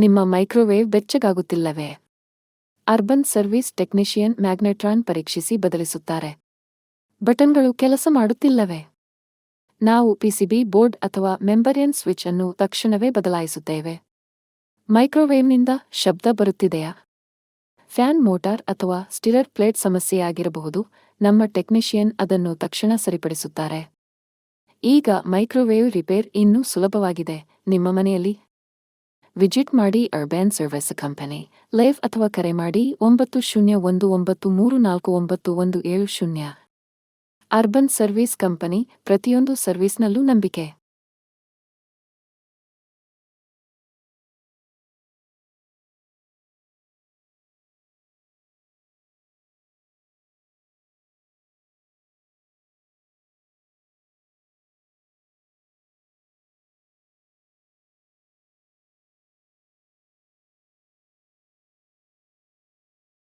ನಿಮ್ಮ ಮೈಕ್ರೋವೇವ್ ಬೆಚ್ಚಗಾಗುತ್ತಿಲ್ಲವೇ? Urban service technician magnetron ಪರೀಕ್ಷಿಸಿ ಬದಲಿಸುತ್ತಾರೆ. ಬಟನ್ಗಳು ಕೆಲಸ ಮಾಡುತ್ತಿಲ್ಲವೇ? ನಾವು ಪಿಸಿಬಿ ಬೋರ್ಡ್ ಅಥವಾ ಮೆಂಬರಿಯನ್ ಸ್ವಿಚ್ ಅನ್ನು ತಕ್ಷಣವೇ ಬದಲಾಯಿಸುತ್ತೇವೆ. ಮೈಕ್ರೋವೇವ್ನಿಂದ ಶಬ್ದ ಬರುತ್ತಿದೆಯಾ? ಫ್ಯಾನ್ ಮೋಟಾರ್ ಅಥವಾ ಸ್ಟಿರರ್ ಪ್ಲೇಟ್ ಸಮಸ್ಯೆಯಾಗಿರಬಹುದು, ನಮ್ಮ ಟೆಕ್ನಿಷಿಯನ್ ಅದನ್ನು ತಕ್ಷಣ ಸರಿಪಡಿಸುತ್ತಾರೆ. ಈಗ ಮೈಕ್ರೋವೇವ್ ರಿಪೇರ್ ಇನ್ನೂ ಸುಲಭವಾಗಿದೆ, ನಿಮ್ಮ ಮನೆಯಲ್ಲಿ? ವಿಜಿಟ್ ಮಾಡಿ ಅರ್ಬ್ಯಾನ್ ಸರ್ವಿಸ್ ಕಂಪನಿ. ಲೈವ್ ಅಥವಾ ಕರೆ ಮಾಡಿ ಒಂಬತ್ತು ಶೂನ್ಯ ಒಂದು ಒಂಬತ್ತು ಮೂರು ನಾಲ್ಕು ಒಂಬತ್ತು ಒಂದು ಏಳು ಶೂನ್ಯ. ಅರ್ಬನ್ ಸರ್ವಿಸ್ ಕಂಪನಿ ಪ್ರತಿಯೊಂದು ಸರ್ವಿಸ್ನಲ್ಲೂ ನಂಬಿಕೆ.